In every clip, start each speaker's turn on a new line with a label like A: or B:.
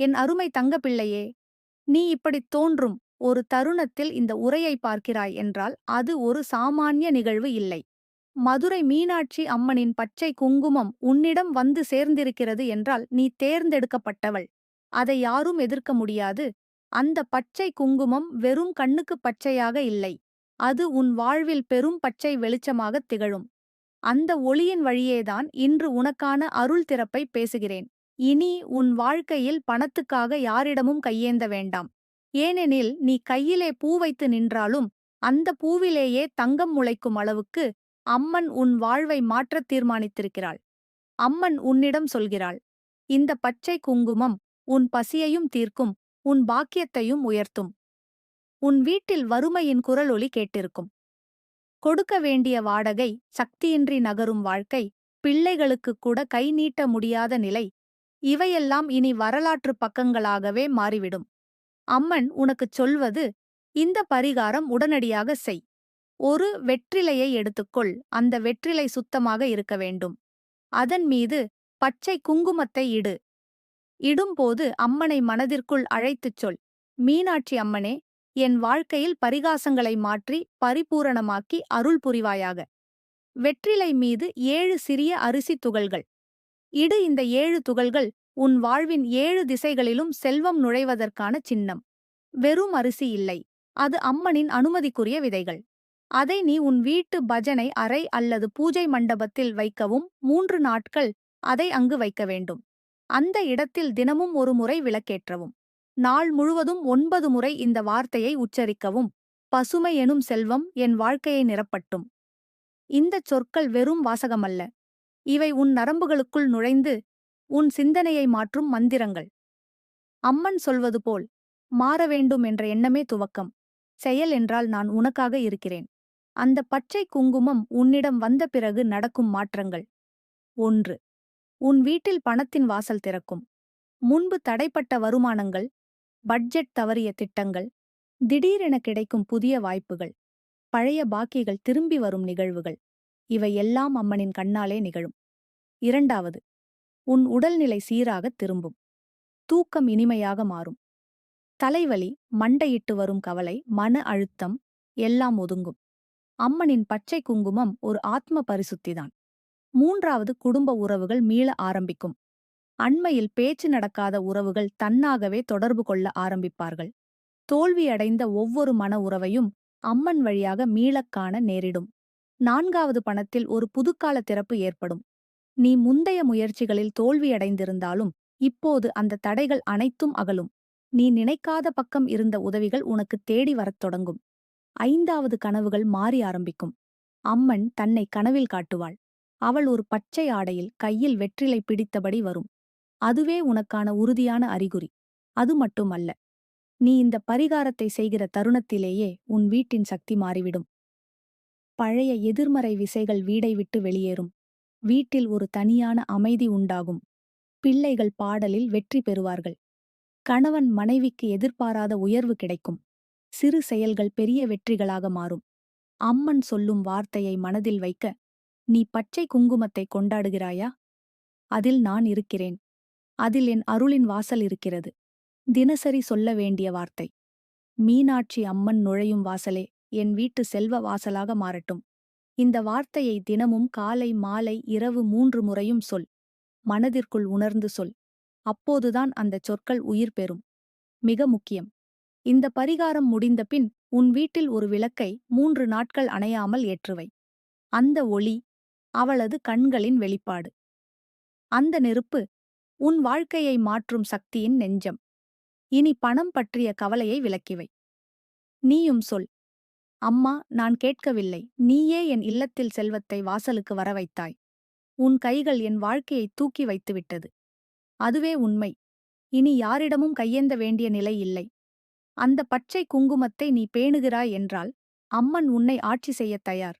A: என் அருமை தங்கப்பிள்ளையே நீ இப்படித் தோன்றும் ஒரு தருணத்தில் இந்த உரையை பார்க்கிறாய் என்றால் அது ஒரு சாமானிய நிகழ்வு இல்லை. மதுரை மீனாட்சி அம்மனின் பச்சை குங்குமம் உன்னிடம் வந்து சேர்ந்திருக்கிறது என்றால் நீ தேர்ந்தெடுக்கப்பட்டவள். அதை யாரும் எதிர்க்க முடியாது. அந்த பச்சை குங்குமம் வெறும் கண்ணுக்குப் பச்சையாக இல்லை. அது உன் வாழ்வில் பெரும் பச்சை வெளிச்சமாகத் திகழும். அந்த ஒளியின் வழியேதான் இன்று உனக்கான அருள் திறப்பை பேசுகிறேன். இனி உன் வாழ்க்கையில் பணத்துக்காக யாரிடமும் கையேந்த வேண்டாம். ஏனெனில் நீ கையிலே பூ வைத்து நின்றாலும் அந்த பூவிலேயே தங்கம் முளைக்கும் அளவுக்கு அம்மன் உன் வாழ்வை மாற்றத் தீர்மானித்திருக்கிறாள். அம்மன் உன்னிடம் சொல்கிறாள் இந்த பச்சை குங்குமம் உன் பசியையும் தீர்க்கும் உன் பாக்கியத்தையும் உயர்த்தும். உன் வீட்டில் வறுமையின் குரலொலி கேட்டிருக்கும். கொடுக்க வேண்டிய வாடகை சக்தியின்றி நகரும் வாழ்க்கை பிள்ளைகளுக்குக் கூட கை நீட்ட முடியாத நிலை இவையெல்லாம் இனி வரலாற்றுப் பக்கங்களாகவே மாறிவிடும். அம்மன் உனக்குச் சொல்வது இந்த பரிகாரம் உடனடியாக செய். ஒரு வெற்றிலையை எடுத்துக்கொள். அந்த வெற்றிலை சுத்தமாக இருக்க வேண்டும். அதன் மீது பச்சை குங்குமத்தை இடு இடும்போது அம்மனை மனதிற்குள் அழைத்துச் சொல் மீனாட்சி அம்மனே என் வாழ்க்கையில் பரிகாசங்களை மாற்றி பரிபூரணமாக்கி அருள் புரிவாயாக. வெற்றிலை மீது ஏழு சிறிய அரிசி துகள்கள். இடு இந்த ஏழு துகள்கள் உன் வாழ்வின் ஏழு திசைகளிலும் செல்வம் நுழைவதற்கான சின்னம். வெறும் அரிசி இல்லை. அது அம்மனின் அனுமதிக்குரிய விதைகள். அதை நீ உன் வீட்டு பஜனை அறை அல்லது பூஜை மண்டபத்தில் வைக்கவும் மூன்று நாட்கள் அதை அங்கு வைக்க வேண்டும். அந்த இடத்தில் தினமும் ஒரு முறை விளக்கேற்றவும். நாள் முழுவதும் ஒன்பது முறை இந்த வார்த்தையை உச்சரிக்கவும். பசுமை எனும் செல்வம் என் வாழ்க்கையை நிரப்பட்டும். இந்தச் சொற்கள் வெறும் வாசகமல்ல. இவை உன் நரம்புகளுக்குள் நுழைந்து உன் சிந்தனையை மாற்றும் மந்திரங்கள். அம்மன் சொல்வது போல் மாற வேண்டும் என்ற எண்ணமே துவக்கம். செயல் என்றால் நான் உனக்காக இருக்கிறேன். அந்த பச்சை குங்குமம் உன்னிடம் வந்த பிறகு நடக்கும் மாற்றங்கள். ஒன்று உன் வீட்டில் பணத்தின் வாசல் திறக்கும். முன்பு தடைப்பட்ட வருமானங்கள் பட்ஜெட் தவறிய திட்டங்கள் திடீரென கிடைக்கும் புதிய வாய்ப்புகள் பழைய பாக்கிகள் திரும்பி வரும் நிகழ்வுகள். இவை எல்லாம் அம்மனின் கண்ணாலே நிகழும். இரண்டாவது உன் உடல்நிலை சீராக திரும்பும். தூக்கம் இனிமையாக மாறும். தலைவலி மண்டையிட்டு வரும் கவலை மன அழுத்தம் எல்லாம் ஒதுங்கும். அம்மனின் பச்சை குங்குமம் ஒரு ஆத்ம பரிசுத்திதான். மூன்றாவது குடும்ப உறவுகள் மீள ஆரம்பிக்கும். அண்மையில் பேச்சு நடக்காத உறவுகள் தன்னாகவே தொடர்பு கொள்ள ஆரம்பிப்பார்கள். தோல்வியடைந்த ஒவ்வொரு மன உறவையும் அம்மன் வழியாக மீளக் காண நேரிடும். நான்காவது பணத்தில் ஒரு புதுக்கால திறப்பு ஏற்படும். நீ முந்தைய முயற்சிகளில் தோல்வியடைந்திருந்தாலும் இப்போது அந்த தடைகள் அனைத்தும் அகலும். நீ நினைக்காத பக்கம் இருந்த உதவிகள் உனக்கு தேடி வரத் தொடங்கும். ஐந்தாவது கனவுகள் மாறி ஆரம்பிக்கும். அம்மன் தன்னை கனவில் காட்டுவாள். அவள் ஒரு பச்சை ஆடையில் கையில் வெற்றிலை பிடித்தபடி வரும். அதுவே உனக்கான உறுதியான அறிகுறி. அது மட்டுமல்ல நீ இந்த பரிகாரத்தை செய்கிற தருணத்திலேயே உன் வீட்டின் சக்தி மாறிவிடும். பழைய எதிர்மறை விசைகள் வீடை விட்டு வெளியேறும். வீட்டில் ஒரு தனியான அமைதி உண்டாகும். பிள்ளைகள் பாடலில் வெற்றி பெறுவார்கள். கணவன் மனைவிக்கு எதிர்பாராத உயர்வு கிடைக்கும். சிறு செயல்கள் பெரிய வெற்றிகளாக மாறும். அம்மன் சொல்லும் வார்த்தையை மனதில் வைக்க நீ பச்சை குங்குமத்தை கொண்டாடுகிறாயா? அதில் நான் இருக்கிறேன். அதில் என் அருளின் வாசல் இருக்கிறது. தினசரி சொல்ல வேண்டிய வார்த்தை. மீனாட்சி அம்மன் நுழையும் வாசலே என் வீட்டு செல்வ வாசலாக மாறட்டும். இந்த வார்த்தையை தினமும் காலை மாலை இரவு மூன்று முறையும் சொல். மனதிற்குள் உணர்ந்து சொல். அப்போதுதான் அந்தச் சொற்கள் உயிர் பெறும். மிக முக்கியம். இந்த பரிகாரம் முடிந்த பின் உன் வீட்டில் ஒரு விளக்கை மூன்று நாட்கள் அணையாமல் ஏற்றுவை. அந்த ஒளி அவளது கண்களின் வெளிப்பாடு. அந்த நெருப்பு உன் வாழ்க்கையை மாற்றும் சக்தியின் நெஞ்சம். இனி பணம் பற்றிய கவலையை விலக்கிவை நீயும் சொல். அம்மா நான் கேட்கவில்லை. நீயே என் இல்லத்தில் செல்வத்தை வாசலுக்கு வர வைத்தாய். உன் கைகள் என் வாழ்க்கையை தூக்கி வைத்துவிட்டது அதுவே உண்மை. இனி யாரிடமும் கையேந்த வேண்டிய நிலை இல்லை. அந்த பச்சை குங்குமத்தை நீ பேணுகிறாய் என்றால் அம்மன் உன்னை ஆட்சி செய்யத் தயார்.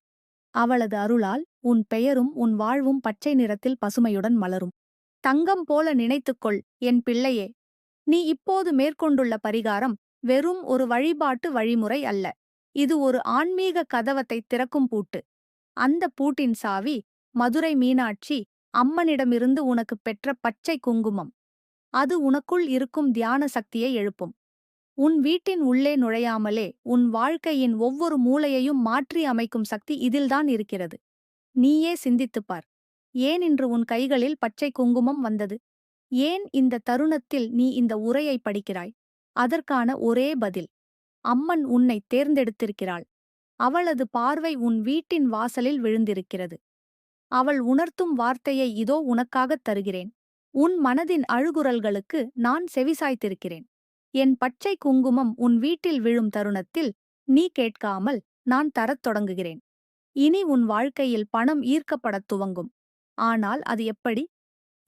A: அவளது அருளால் உன் பெயரும் உன் வாழ்வும் பச்சை நிறத்தில் பசுமையுடன் மலரும். தங்கம் போல நினைத்துக்கொள் என் பிள்ளையே. நீ இப்போது மேற்கொண்டுள்ள பரிகாரம் வெறும் ஒரு வழிபாட்டு வழிமுறை அல்ல. இது ஒரு ஆன்மீக கதவத்தை திறக்கும் பூட்டு. அந்த பூட்டின் சாவி மதுரை மீனாட்சி அம்மனிடமிருந்து உனக்கு பெற்ற பச்சை குங்குமம். அது உனக்குள் இருக்கும் தியான சக்தியை எழுப்பும். உன் வீட்டின் உள்ளே நுழையாமலே உன் வாழ்க்கையின் ஒவ்வொரு மூலையையும் மாற்றி அமைக்கும் சக்தி இதில்தான் இருக்கிறது. நீயே சிந்தித்துப் பார். ஏன் இன்று உன் கைகளில் பச்சை குங்குமம் வந்தது? ஏன் இந்த தருணத்தில் நீ இந்த உரையை படிக்கிறாய்? அதற்கான ஒரே பதில். அம்மன் உன்னை தேர்ந்தெடுத்திருக்கிறாள். அவளது பார்வை உன் வீட்டின் வாசலில் விழுந்திருக்கிறது. அவள் உணர்த்தும் வார்த்தையை இதோ உனக்காகத் தருகிறேன். உன் மனதின் அழுகுரல்களுக்கு நான் செவிசாய்த்திருக்கிறேன். என் பச்சை குங்குமம் உன் வீட்டில் விழும் தருணத்தில் நீ கேட்காமல் நான் தரத் தொடங்குகிறேன். இனி உன் வாழ்க்கையில் பணம் ஈர்க்கப்படத் துவங்கும். ஆனால் அது எப்படி?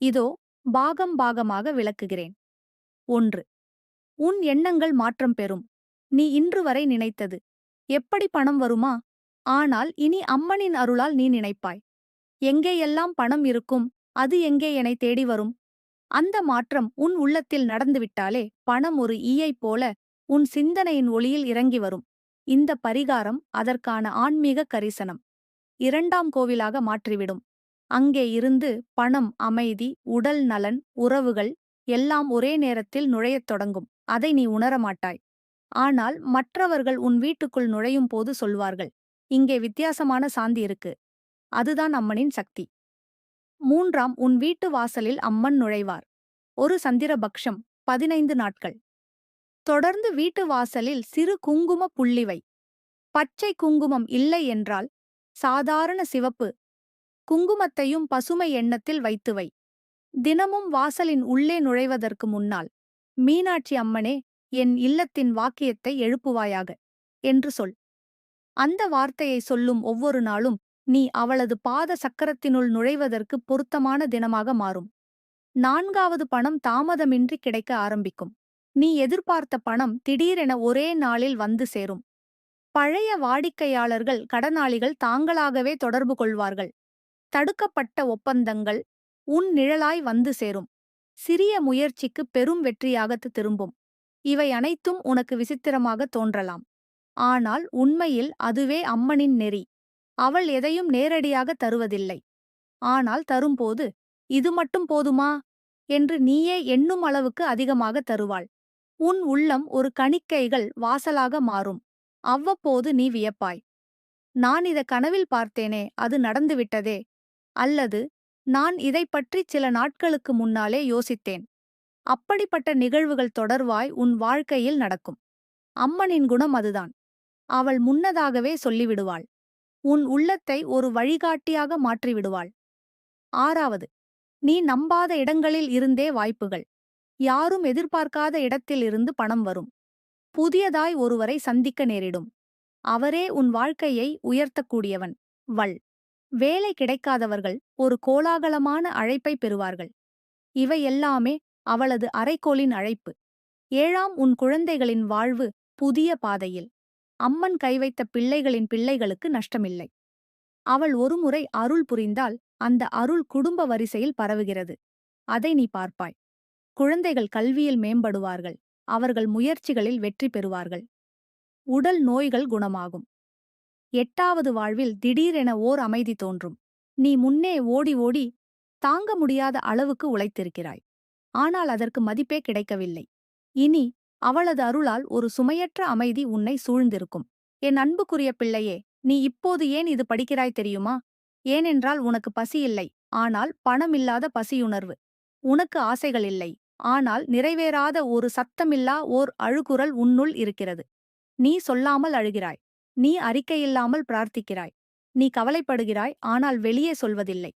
A: இதோ பாகம் பாகமாக விளக்குகிறேன். ஒன்று. உன் எண்ணங்கள் மாற்றம் பெறும். நீ இன்று வரை நினைத்தது. எப்படி பணம் வருமா? ஆனால் இனி அம்மனின் அருளால் நீ நினைப்பாய். எங்கேயெல்லாம் பணம் இருக்கும் அது எங்கே என்னை தேடி வரும்? அந்த மாற்றம் உன் உள்ளத்தில் நடந்துவிட்டாலே பணம் ஒரு ஈயைப் போல உன் சிந்தனையின் ஒளியில் இறங்கி வரும். இந்த பரிகாரம் அதற்கான ஆன்மீக கரிசனம். இரண்டாம் கோவிலாக மாற்றிவிடும். அங்கே இருந்து பணம் அமைதி உடல் நலன் உறவுகள் எல்லாம் ஒரே நேரத்தில் நுழையத் தொடங்கும். அதை நீ உணரமாட்டாய். ஆனால் மற்றவர்கள் உன் வீட்டுக்குள் நுழையும் போது சொல்வார்கள் இங்கே வித்தியாசமான சாந்தி இருக்கு. அதுதான் அம்மனின் சக்தி. மூன்றாம் உன் வீட்டு வாசலில் அம்மன் நுழைவார். ஒரு சந்திரபக்ஷம் பதினைந்து நாட்கள். தொடர்ந்து வீட்டு வாசலில் சிறு குங்கும புள்ளிவை. பச்சை குங்குமம் இல்லை என்றால் சாதாரண சிவப்பு. குங்குமத்தையும் பசுமை எண்ணத்தில் வைத்துவை தினமும் வாசலின் உள்ளே நுழைவதற்கு முன்னால் மீனாட்சி அம்மனே என் இல்லத்தின் வாக்கியத்தை எழுப்புவாயாக? என்று சொல். அந்த வார்த்தையை சொல்லும் ஒவ்வொரு நாளும் நீ அவளது பாத சக்கரத்தினுள் நுழைவதற்கு பொருத்தமான தினமாக மாறும். நான்காவது பணம் தாமதமின்றி கிடைக்க ஆரம்பிக்கும். நீ எதிர்பார்த்த பணம் திடீரென ஒரே நாளில் வந்து சேரும். பழைய வாடிக்கையாளர்கள் கடனாளிகள் தாங்களாகவே தொடர்பு கொள்வார்கள். தடுக்கப்பட்ட ஒப்பந்தங்கள் உன் நிழலாய் வந்து சேரும். சிறிய முயற்சிக்கு பெரும் வெற்றியாகத் திரும்பும். இவை அனைத்தும் உனக்கு விசித்திரமாக தோன்றலாம். ஆனால் உண்மையில் அதுவே அம்மனின் நெறி. அவள் எதையும் நேரடியாக தருவதில்லை. ஆனால் தரும்போது இது மட்டும் போதுமா என்று நீயே எண்ணும் அளவுக்கு அதிகமாக தருவாள். உன் உள்ளம் ஒரு கணிக்கைகள் வாசலாக மாறும். அவ்வப்போது நீ வியப்பாய். நான் இத கனவில் பார்த்தேனே அது நடந்துவிட்டதே. அல்லது நான் இதைப் பற்றி சில நாட்களுக்கு முன்னாலே யோசித்தேன். அப்படிப்பட்ட நிகழ்வுகள் தொடர்வாய் உன் வாழ்க்கையில் நடக்கும். அம்மனின் குணம் அதுதான். அவள் முன்னதாகவே சொல்லிவிடுவாள். உன் உள்ளத்தை ஒரு வழிகாட்டியாக மாற்றிவிடுவாள். ஆறாவது நீ நம்பாத இடங்களில் இருந்தே வாய்ப்புகள். யாரும் எதிர்பார்க்காத இடத்தில் இருந்து பணம் வரும். புதியதாய் ஒருவரை சந்திக்க நேரிடும். அவரே உன் வாழ்க்கையை உயர்த்தக்கூடியவன். வள். வேலை கிடைக்காதவர்கள் ஒரு கோலாகலமான அழைப்பை பெறுவார்கள். இவை எல்லாமே அவளது அரைக்கோளின் அழைப்பு. ஏழாம் உன் குழந்தைகளின் வாழ்வு புதிய பாதையில். அம்மன் கைவைத்த பிள்ளைகளின் பிள்ளைகளுக்கு நஷ்டமில்லை. அவள் ஒருமுறை அருள் புரிந்தால் அந்த அருள் குடும்ப வரிசையில் பரவுகிறது. அதை நீ பார்ப்பாய். குழந்தைகள் கல்வியில் மேம்படுவார்கள். அவர்கள் முயற்சிகளில் வெற்றி பெறுவார்கள். உடல் நோய்கள் குணமாகும். எட்டாவது வாழ்வில் திடீரென ஓர் அமைதி தோன்றும். நீ முன்னே ஓடி ஓடி தாங்க முடியாத அளவுக்கு உழைத்திருக்கிறாய். ஆனால் அதற்கு மதிப்பே கிடைக்கவில்லை. இனி அவளது அருளால் ஒரு சுமையற்ற அமைதி உன்னை சூழ்ந்திருக்கும். என் அன்புக்குரிய பிள்ளையே நீ இப்போது ஏன் இது படிக்கிறாய் தெரியுமா? ஏனென்றால் உனக்கு பசி இல்லை. ஆனால் பணமில்லாத பசியுணர்வு. உனக்கு ஆசைகள் இல்லை. ஆனால் நிறைவேறாத ஒரு சத்தமில்லா ஓர் அழுகுரல் உன்னுள் இருக்கிறது. நீ சொல்லாமல் அழுகிறாய். நீ அறிக்கையில்லாமல் பிரார்த்திக்கிறாய். நீ கவலைப்படுகிறாய். ஆனால் வெளியே சொல்வதில்லை.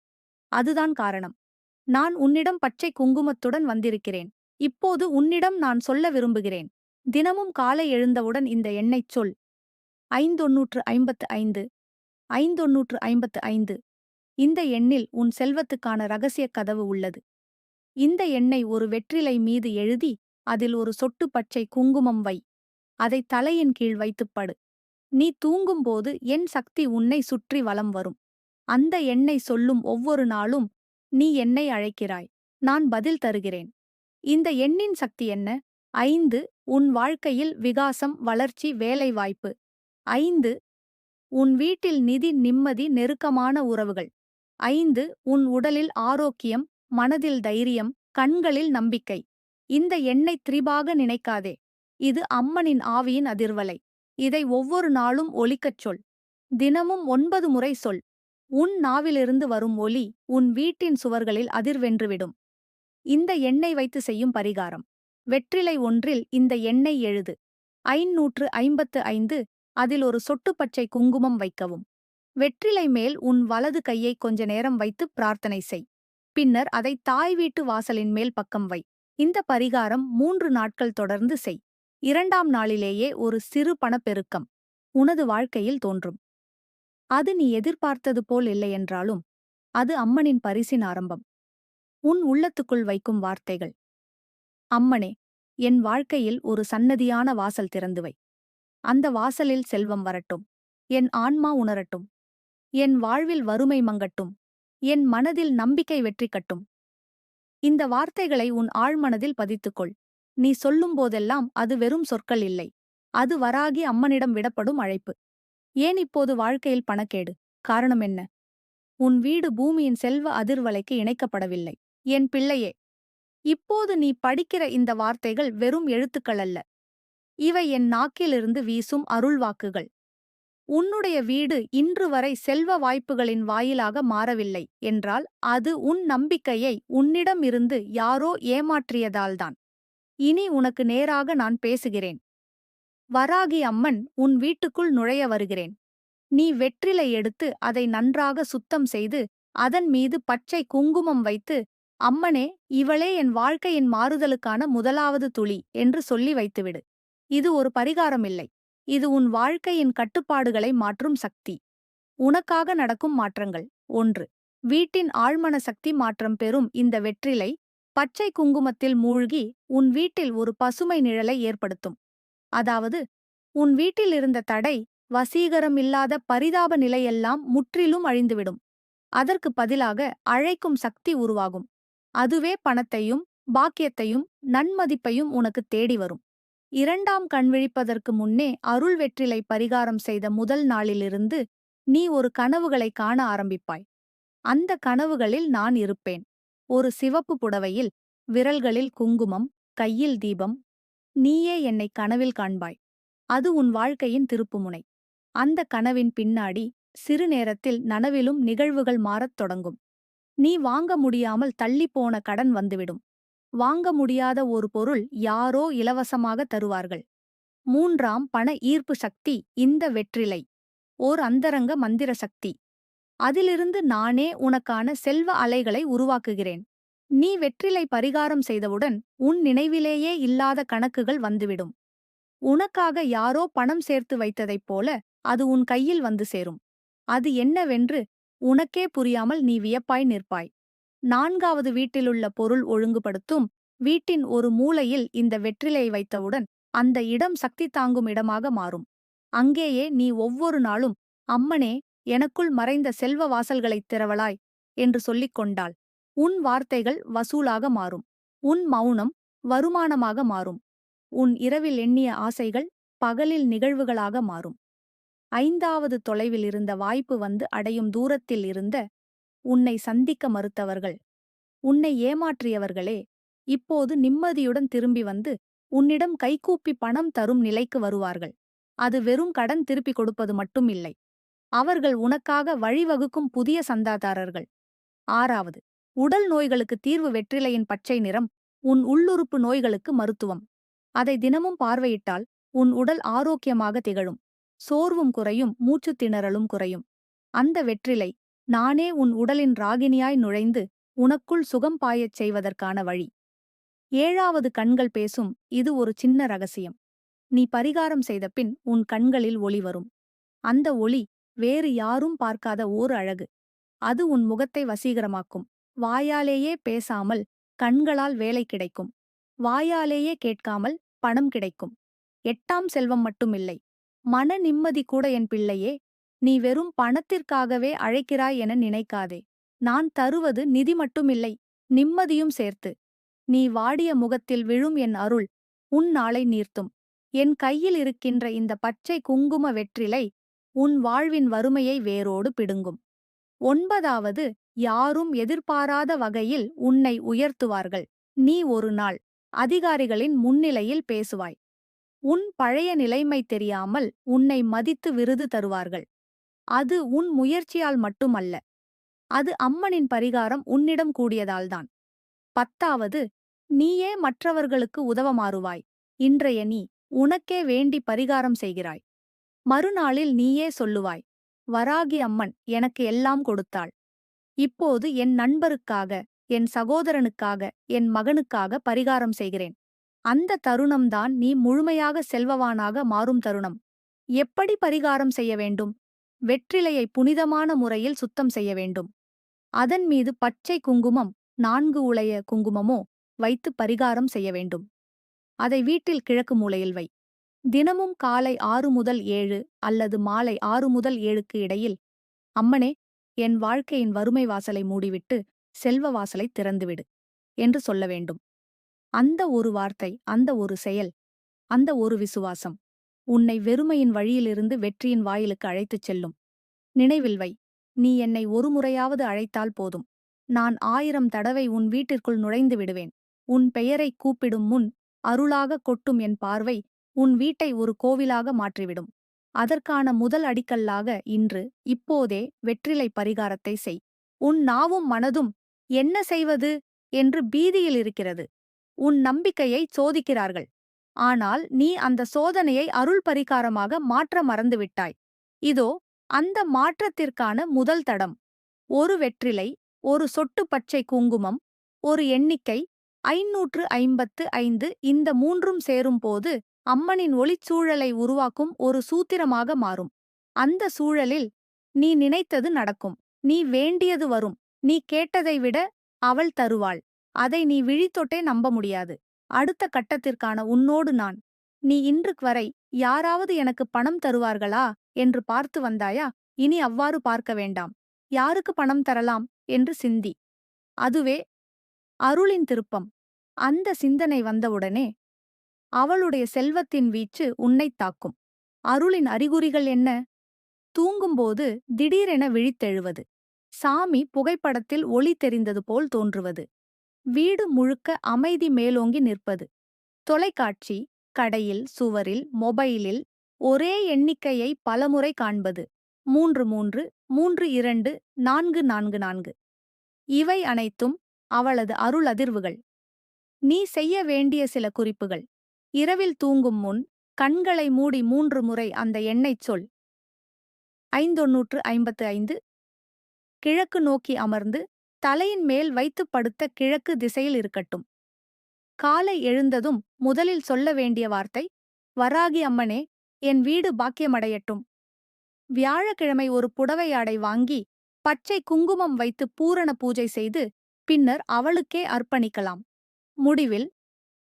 A: அதுதான் காரணம். நான் உன்னிடம் பச்சை குங்குமத்துடன் வந்திருக்கிறேன். இப்போது உன்னிடம் நான் சொல்ல விரும்புகிறேன். தினமும் காலை எழுந்தவுடன் இந்த எண்ணைச் சொல். ஐந்தொன்னூற்று ஐம்பத்து ஐந்து. ஐந்தொன்னூற்று ஐம்பத்து ஐந்து. இந்த எண்ணில் உன் செல்வத்துக்கான ரகசியக் கதவு உள்ளது. இந்த எண்ணை ஒரு வெற்றிலை மீது எழுதி அதில் ஒரு சொட்டு பச்சை குங்குமம் வை. அதை தலையின் கீழ் வைத்துப்படு நீ தூங்கும்போது என் சக்தி உன்னை சுற்றி வலம் வரும். அந்த எண்ணை சொல்லும் ஒவ்வொரு நாளும் நீ என்னை அழைக்கிறாய் நான் பதில் தருகிறேன். இந்த எண்ணின் சக்தி என்ன? ஐந்து உன் வாழ்க்கையில் விகாசம் வளர்ச்சி வேலைவாய்ப்பு. ஐந்து உன் வீட்டில் நிதி நிம்மதி நெருக்கமான உறவுகள். ஐந்து உன் உடலில் ஆரோக்கியம் மனதில் தைரியம் கண்களில் நம்பிக்கை. இந்த எண்ணை திரிபாக நினைக்காதே. இது அம்மனின் ஆவியின் அதிர்வலை. இதை ஒவ்வொரு நாளும் ஒலிக்கச் சொல். தினமும் ஒன்பது முறை சொல். உன் நாவிலிருந்து வரும் ஒலி உன் வீட்டின் சுவர்களில் அதிர்வென்றுவிடும். இந்த எண்ணெய் வைத்து செய்யும் பரிகாரம். வெற்றிலை ஒன்றில் இந்த எண்ணெய் எழுது. ஐநூற்று ஐம்பத்து ஐந்து அதில் ஒரு சொட்டு பச்சை குங்குமம் வைக்கவும். வெற்றிலை மேல் உன் வலது கையை கொஞ்ச நேரம் வைத்து பிரார்த்தனை செய். பின்னர் அதை தாய் வீட்டு வாசலின் மேல் பக்கம் வை. இந்த பரிகாரம் மூன்று நாட்கள் தொடர்ந்து செய். இரண்டாம் நாளிலேயே ஒரு சிறு பணப்பெருக்கம். உனது வாழ்க்கையில் தோன்றும். அது நீ எதிர்பார்த்தது போல் இல்லையென்றாலும் அது அம்மனின் பரிசின் ஆரம்பம். உன் உள்ளத்துக்குள் வைக்கும் வார்த்தைகள். அம்மனே என் வாழ்க்கையில் ஒரு சன்னதியான வாசல் திறந்துவை அந்த வாசலில் செல்வம் வரட்டும். என் ஆன்மா உணரட்டும். என் வாழ்வில் வறுமை மங்கட்டும். என் மனதில் நம்பிக்கை வெற்றி கட்டும். இந்த வார்த்தைகளை உன் ஆழ்மனதில் பதித்துக்கொள். நீ சொல்லும் போதெல்லாம் அது வெறும் சொற்கள் இல்லை. அது வராகி அம்மனிடம் விடப்படும் அழைப்பு. ஏன் இப்போது வாழ்க்கையில் பணக்கேடு? காரணம் என்ன? உன் வீடு பூமியின் செல்வ அதிர்வலைக்கு இணைக்கப்படவில்லை. என் பிள்ளையே இப்போது நீ படிக்கிற இந்த வார்த்தைகள் வெறும் எழுத்துக்கள் அல்ல. இவை என் நாக்கிலிருந்து வீசும் அருள்வாக்குகள் உன்னுடைய வீடு இன்று வரை செல்வ வாய்ப்புகளின் வாயிலாக மாறவில்லை என்றால் அது உன் நம்பிக்கையை உன்னிடமிருந்து யாரோ ஏமாற்றியதால்தான் இனி உனக்கு நேராக நான் பேசுகிறேன். வராகி அம்மன் உன் வீட்டுக்குள் நுழைய வருகிறேன். நீ வெற்றிலை எடுத்து அதை நன்றாக சுத்தம் செய்து அதன் மீது பச்சை குங்குமம் வைத்து அம்மனே இவளே என் வாழ்க்கையின் மாறுதலுக்கான முதலாவது துளி என்று சொல்லி வைத்துவிடு. இது ஒரு பரிகாரம் இல்லை இது உன் வாழ்க்கையின் கட்டுப்பாடுகளை மாற்றும் சக்தி. உனக்காக நடக்கும் மாற்றங்கள். ஒன்று வீட்டின் ஆழ்மன சக்தி மாற்றம் பெறும் இந்த வெற்றிலை பச்சை குங்குமத்தில் மூழ்கி உன் வீட்டில் ஒரு பசுமை நிழலை ஏற்படுத்தும். அதாவது உன் வீட்டில் இருந்த தடை வசீகரம் இல்லாத பரிதாப நிலையெல்லாம் முற்றிலும் அழிந்துவிடும். அதற்கு பதிலாக அழைக்கும் சக்தி உருவாகும். அதுவே பணத்தையும் பாக்கியத்தையும் நன்மதிப்பையும் உனக்கு தேடி வரும். இரண்டாம் கண் விழிப்பதற்கு முன்னே அருள் வெற்றிலை பரிகாரம் செய்த முதல் நாளிலிருந்து நீ ஒரு கனவுகளை காண ஆரம்பிப்பாய். அந்த கனவுகளில் நான் இருப்பேன். ஒரு சிவப்பு புடவையில் விரல்களில் குங்குமம் கையில் தீபம் நீயே என்னை கனவில் காண்பாய். அது உன் வாழ்க்கையின் திருப்புமுனை. அந்த கனவின் பின்னாடி சிறு நேரத்தில் நனவிலும் நிகழ்வுகள் மாறத் தொடங்கும். நீ வாங்க முடியாமல் தள்ளிப்போன கடன் வந்துவிடும். வாங்க முடியாத ஒரு பொருள் யாரோ இலவசமாக தருவார்கள். மூன்றாம் பண ஈர்ப்பு சக்தி இந்த வெற்றிலை. ஓர் அந்தரங்க மந்திர சக்தி. அதிலிருந்து நானே உனக்கான செல்வ அலைகளை உருவாக்குகிறேன். நீ வெற்றிலை பரிகாரம் செய்தவுடன் உன் நினைவிலேயே இல்லாத கணக்குகள் வந்துவிடும். உனக்காக யாரோ பணம் சேர்த்து வைத்ததைப் போல அது உன் கையில் வந்து சேரும். அது என்னவென்று உனக்கே புரியாமல் நீ வியப்பாய் நிற்பாய். நான்காவது வீட்டிலுள்ள பொருள் ஒழுங்குபடுத்தும் வீட்டின் ஒரு மூலையில் இந்த வெற்றிலை வைத்தவுடன் அந்த இடம் சக்தி தாங்கும் இடமாக மாறும். அங்கேயே நீ ஒவ்வொரு நாளும் அம்மனே எனக்குள் மறைந்த செல்வ வாசல்களைத் திறவளாய் என்று சொல்லிக் கொண்டாள். உன் வார்த்தைகள் வசூலாக மாறும். உன் மௌனம் வருமானமாக மாறும். உன் இரவில் எண்ணிய ஆசைகள் பகலில் நிகழ்வுகளாக மாறும். ஐந்தாவது தொலைவில் இருந்த வாய்ப்பு வந்து அடையும் தூரத்தில் இருந்த உன்னை சந்திக்க மறுத்தவர்கள். உன்னை ஏமாற்றியவர்களே இப்போது நிம்மதியுடன் திரும்பி வந்து உன்னிடம் கைகூப்பி பணம் தரும் நிலைக்கு வருவார்கள். அது வெறும் கடன் திருப்பிக் கொடுப்பது மட்டும் இல்லை. அவர்கள் உனக்காக வழிவகுக்கும் புதிய சந்தாதாரர்கள். ஆறாவது உடல் நோய்களுக்கு தீர்வு வெற்றிலையின் பச்சை நிறம் உன் உள்ளுறுப்பு நோய்களுக்கு மருத்துவம். அதை தினமும் பார்வையிட்டால் உன் உடல் ஆரோக்கியமாக திகழும். சோர்வும் குறையும் மூச்சுத் திணறலும் குறையும். அந்த வெற்றிலை நானே உன் உடலின் ராகினியாய் நுழைந்து உனக்குள் சுகம் பாயச் செய்வதற்கான வழி. ஏழாவது கண்கள் பேசும் இது ஒரு சின்ன ரகசியம். நீ பரிகாரம் செய்த பின் உன் கண்களில் ஒளி வரும். அந்த ஒளி வேறு யாரும் பார்க்காத ஓர் அழகு. அது உன் முகத்தை வசீகரமாக்கும். வாயாலேயே பேசாமல் கண்களால் வேலை கிடைக்கும். வாயாலேயே கேட்காமல் பணம் கிடைக்கும். எட்டாம் செல்வம் மட்டுமில்லை. மன நிம்மதி கூட என் பிள்ளையே நீ வெறும் பணத்திற்காகவே அழைக்கிறாய் என நினைக்காதே. நான் தருவது நிதி மட்டுமில்லை நிம்மதியும் சேர்த்து. நீ வாடிய முகத்தில் விழும் என் அருள் உன் நாளை நீர்த்தும். என் கையில் இருக்கின்ற இந்த பச்சை குங்கும வெற்றிலை உன் வாழ்வின் வறுமையை வேரோடு பிடுங்கும். ஒன்பதாவது யாரும் எதிர்பாராத வகையில் உன்னை உயர்த்துவார்கள். நீ ஒரு நாள் அதிகாரிகளின் முன்னிலையில் பேசுவாய். உன் பழைய நிலைமை தெரியாமல் உன்னை மதித்து விருது தருவார்கள். அது உன் முயற்சியால் மட்டுமல்ல அது அம்மனின் பரிகாரம் உன்னிடம் கூடியதால்தான் பத்தாவது நீயே மற்றவர்களுக்கு உதவ மாறுவாய் இன்றைய நீ உனக்கே வேண்டி பரிகாரம் செய்கிறாய். மறுநாளில் நீயே சொல்லுவாய் வராகி அம்மன் எனக்கு எல்லாம் கொடுத்தாள். இப்போது என் நண்பருக்காக என் சகோதரனுக்காக என் மகனுக்காக பரிகாரம் செய்கிறேன். அந்த தருணம்தான் நீ முழுமையாக செல்வவானாக மாறும் தருணம். எப்படி பரிகாரம் செய்ய வேண்டும்? வெற்றிலையை புனிதமான முறையில் சுத்தம் செய்ய வேண்டும். அதன் மீது பச்சை குங்குமம் நான்கு உளைய குங்குமமோ வைத்து பரிகாரம் செய்ய வேண்டும். அதை வீட்டில் கிழக்கு மூலையில் வை. தினமும் காலை ஆறு முதல் ஏழு அல்லது மாலை ஆறு முதல் ஏழுக்கு இடையில் அம்மனே என் வாழ்க்கையின் வறுமை வாசலை மூடிவிட்டு செல்வ வாசலை திறந்துவிடு என்று சொல்ல வேண்டும். அந்த ஒரு வார்த்தை அந்த ஒரு செயல் அந்த ஒரு விசுவாசம் உன்னை வெறுமையின் வழியிலிருந்து வெற்றியின் வாயிலுக்கு அழைத்துச் செல்லும். நினைவில் வை நீ என்னை ஒரு முறையாவது அழைத்தால் போதும். நான் ஆயிரம் தடவை உன் வீட்டிற்குள் நுழைந்து விடுவேன். உன் பெயரை கூப்பிடும் முன் அருளாக கொட்டும் என் பார்வை உன் வீட்டை ஒரு கோவிலாக மாற்றிவிடும். அதற்கான முதல் அடிக்கல்லாக இன்று இப்போதே வெற்றிலை பரிகாரத்தை செய். உன் நாவும் மனதும் என்ன செய்வது என்று பீதியில் இருக்கிறது. உன் நம்பிக்கையை சோதிக்கிறார்கள். ஆனால் நீ அந்த சோதனையை அருள் பரிகாரமாக மாற்ற மறந்துவிட்டாய். இதோ அந்த மாற்றத்திற்கான முதல் தடம். ஒரு வெற்றிலை ஒரு சொட்டு பச்சை குங்குமம் ஒரு எண்ணிக்கை ஐநூற்று ஐம்பத்து ஐந்து இந்த மூன்றும் சேரும்போது அம்மனின் ஒளிச்சூழலை உருவாக்கும் ஒரு சூத்திரமாக மாறும். அந்த சூழலில் நீ நினைத்தது நடக்கும். நீ வேண்டியது வரும். நீ கேட்டதை விட அவள் தருவாள். அதை நீ விழித்தொட்டே நம்ப முடியாது. அடுத்த கட்டத்திற்கான உன்னோடு நான். நீ இன்று வரை யாராவது எனக்கு பணம் தருவார்களா என்று பார்த்து வந்தாயா? இனி அவ்வாறு பார்க்க வேண்டாம். யாருக்கு பணம் தரலாம் என்று சிந்தி. அதுவே அருளின் திருப்பம். அந்த சிந்தனை வந்தவுடனே அவளுடைய செல்வத்தின் வீச்சு உன்னைத் தாக்கும். அருளின் அறிகுறிகள் என்ன? தூங்கும்போது திடீரென விழித்தெழுவது. சாமி புகைப்படத்தில் ஒளி தெரிந்தது போல் தோன்றுவது. வீடு முழுக்க அமைதி மேலோங்கி நிற்பது. தொலைக்காட்சி கடையில் சுவரில் மொபைலில் ஒரே எண்ணிக்கையை பலமுறை காண்பது. மூன்று மூன்று மூன்று இரண்டு நான்கு நான்கு நான்கு. இவை அனைத்தும் அவளது அருள் அதிர்வுகள். நீ செய்ய வேண்டிய சில குறிப்புகள். இரவில் தூங்கும் முன் கண்களை மூடி மூன்று முறை அந்த எண்ணைச் சொல். ஐந்தொன்னூற்று ஐம்பத்து ஐந்து. கிழக்கு நோக்கி அமர்ந்து தலையின் மேல் வைத்து படுத்த கிழக்கு திசையில் இருக்கட்டும். காலை எழுந்ததும் முதலில் சொல்ல வேண்டிய வார்த்தை வராகி அம்மனே என் வீடு பாக்கியமடையட்டும். வியாழக்கிழமை ஒரு புடவையாடை வாங்கி பச்சை குங்குமம் வைத்து பூரண பூஜை செய்து பின்னர் அவளுக்கே அர்ப்பணிக்கலாம். முடிவில்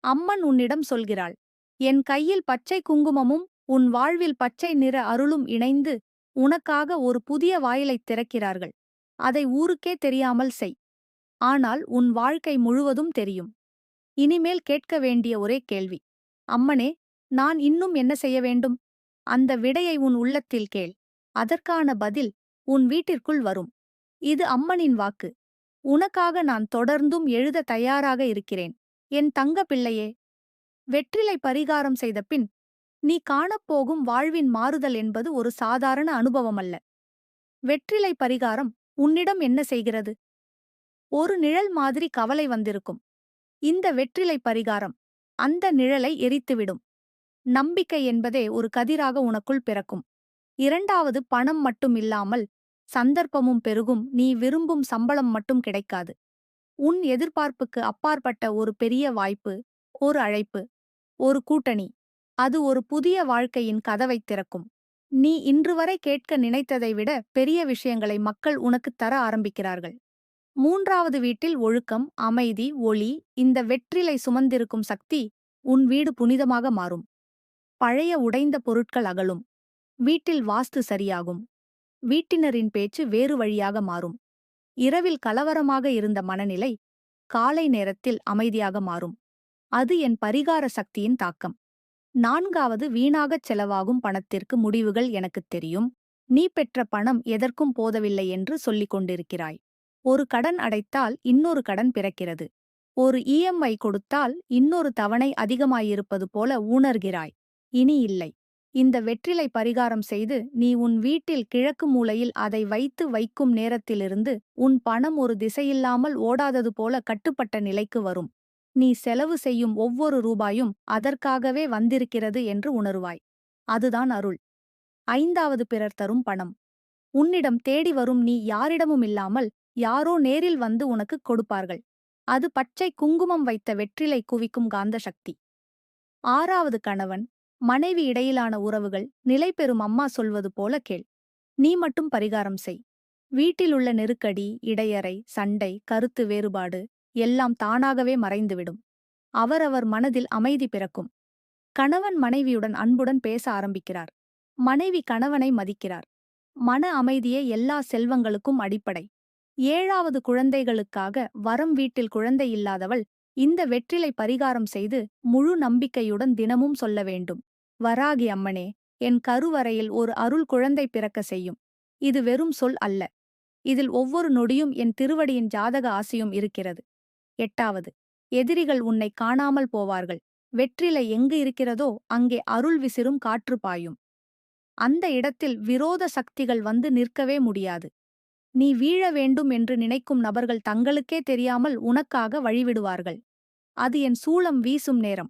A: அம்மன் உன்னிடம் சொல்கிறாள். என் கையில் பச்சை குங்குமமும் உன் வாழ்வில் பச்சை நிற அருளும் இணைந்து உனக்காக ஒரு புதிய வாயிலைத் திறக்கிறார்கள். அதை ஊருக்கே தெரியாமல் செய். ஆனால் உன் வாழ்க்கை முழுவதும் தெரியும். இனிமேல் கேட்க வேண்டிய ஒரே கேள்வி. அம்மனே நான் இன்னும் என்ன செய்ய வேண்டும்? அந்த விடையை உன் உள்ளத்தில் கேள். அதற்கான பதில் உன் வீட்டிற்குள் வரும். இது அம்மனின் வாக்கு. உனக்காக நான் தொடர்ந்தும் எழுத தயாராக இருக்கிறேன். என் தங்க பிள்ளையே வெற்றிலை பரிகாரம் செய்த பின் நீ காணப்போகும் வாழ்வின் மாறுதல் என்பது ஒரு சாதாரண அனுபவமல்ல. வெற்றிலை பரிகாரம் உன்னிடம் என்ன செய்கிறது? ஒரு நிழல் மாதிரி கவலை வந்திருக்கும். இந்த வெற்றிலை பரிகாரம் அந்த நிழலை எரித்துவிடும். நம்பிக்கை என்பதே ஒரு கதிராக உனக்குள் பிறக்கும். இரண்டாவது பணம் மட்டும் இல்லாமல் சந்தர்ப்பமும் பெருகும். நீ விரும்பும் சம்பளம் மட்டும் கிடைக்காது. உன் எதிர்பார்ப்புக்கு அப்பாற்பட்ட ஒரு பெரிய வாய்ப்பு ஒரு அழைப்பு ஒரு கூட்டணி. அது ஒரு புதிய வாழ்க்கையின் கதவைத் திறக்கும். நீ இன்று வரை கேட்க நினைத்ததை விட பெரிய விஷயங்களை மக்கள் உனக்குத் தர ஆரம்பிக்கிறார்கள். மூன்றாவது வீட்டில் ஒழுக்கம் அமைதி ஒளி இந்த வெற்றிலை சுமந்திருக்கும் சக்தி உன் வீடு புனிதமாக மாறும். பழைய உடைந்த பொருட்கள் அகலும். வீட்டில் வாஸ்து சரியாகும். வீட்டினரின் பேச்சு வேறு வழியாக மாறும். இரவில் கலவரமாக இருந்த மனநிலை காலை நேரத்தில் அமைதியாக மாறும். அது என் பரிகார சக்தியின் தாக்கம். நான்காவது வீணாகச் செலவாகும் பணத்திற்கு முடிவுகள் எனக்குத் தெரியும். நீ பெற்ற பணம் எதற்கும் போதவில்லை என்று சொல்லிக் கொண்டிருக்கிறாய். ஒரு கடன் அடைத்தால் இன்னொரு கடன் பிறக்கிறது. ஒரு இஎம்ஐ கொடுத்தால் இன்னொரு தவணை அதிகமாயிருப்பது போல உணர்கிறாய். இனி இல்லை. இந்த வெற்றிலை பரிகாரம் செய்து நீ உன் வீட்டில் கிழக்கு மூலையில் அதை வைத்து வைக்கும் நேரத்திலிருந்து உன் பணம் ஒரு திசையில்லாமல் ஓடாதது போல கட்டுப்பட்ட நிலைக்கு வரும். நீ செலவு செய்யும் ஒவ்வொரு ரூபாயும் அதற்காகவே வந்திருக்கிறது என்று உணருவாய். அதுதான் அருள். ஐந்தாவது பிறர் தரும் பணம். உன்னிடம் தேடி வரும் நீ யாரிடமும் இல்லாமல் யாரோ நேரில் வந்து உனக்கு கொடுப்பார்கள். அது பச்சை குங்குமம் வைத்த வெற்றிலை குவிக்கும் காந்த சக்தி ஆறாவது கணவன் மனைவி இடையிலான உறவுகள் நிலை பெறும் அம்மா சொல்வது போல கேள். நீ மட்டும் பரிகாரம் செய். வீட்டிலுள்ள நெருக்கடி இடையறை சண்டை கருத்து வேறுபாடு எல்லாம் தானாகவே மறைந்துவிடும். அவரவர் மனதில் அமைதி பிறக்கும். கணவன் மனைவியுடன் அன்புடன் பேச ஆரம்பிக்கிறார். மனைவி கணவனை மதிக்கிறார். மன அமைதியே எல்லா செல்வங்களுக்கும் அடிப்படை. ஏழாவது குழந்தைகளுக்காக வரம் வீட்டில் குழந்தை இல்லாதவள் இந்த வெற்றிலை பரிகாரம் செய்து முழு நம்பிக்கையுடன் தினமும் சொல்ல வேண்டும். வராகி அம்மனே என் கருவறையில் ஒரு அருள் குழந்தை பிறக்க செய்யும். இது வெறும் சொல் அல்ல. இதில் ஒவ்வொரு நொடியும் என் திருவடியின் ஜாதக ஆசையும் இருக்கிறது. எட்டாவது எதிரிகள் உன்னை காணாமல் போவார்கள். வெற்றிலை எங்கு இருக்கிறதோ அங்கே அருள் விசிறும் காற்று பாயும். அந்த இடத்தில் விரோத சக்திகள் வந்து நிற்கவே முடியாது. நீ வீழ வேண்டும் என்று நினைக்கும் நபர்கள் தங்களுக்கே தெரியாமல் உனக்காக வழிவிடுவார்கள். அது என் சூளம் வீசும் நேரம்.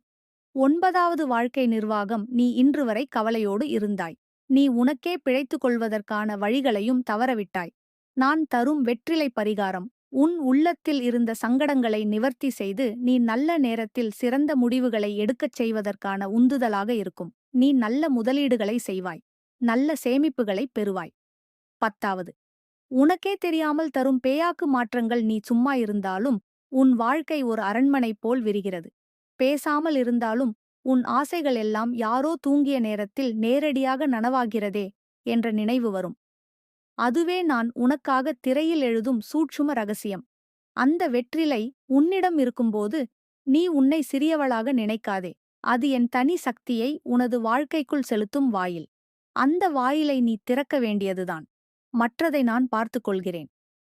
A: ஒன்பதாவது வாழ்க்கை நிர்வாகம் நீ இன்று வரை கவலையோடு இருந்தாய். நீ உனக்கே பிழைத்துக் கொள்வதற்கான வழிகளையும் தவறவிட்டாய். நான் தரும் வெற்றிலை பரிகாரம் உன் உள்ளத்தில் இருந்த சங்கடங்களை நிவர்த்தி செய்து நீ நல்ல நேரத்தில் சிறந்த முடிவுகளை எடுக்கச் செய்வதற்கான உந்துதலாக இருக்கும். நீ நல்ல முதலீடுகளை செய்வாய் நல்ல சேமிப்புகளை பெறுவாய். பத்தாவது உனக்கே தெரியாமல் தரும் பேயாக்கு மாற்றங்கள் நீ சும்மா இருந்தாலும் உன் வாழ்க்கை ஒரு அரண்மனை போல் விரிகிறது. பேசாமல் இருந்தாலும் உன் ஆசைகள் எல்லாம் யாரோ தூங்கிய நேரத்தில் நேரடியாக நனவாகிறதே என்ற நினைவு வரும். அதுவே நான் உனக்காக திரையில் எழுதும் சூட்சும ரகசியம். அந்த வெற்றிலை உன்னிடம் இருக்கும்போது நீ உன்னை சிறியவளாக நினைக்காதே. அது என் தனி சக்தியை உனது வாழ்க்கைக்குள் செலுத்தும் வாயில். அந்த வாயிலை நீ திறக்க வேண்டியதுதான். மற்றதை நான் பார்த்துக் கொள்கிறேன்.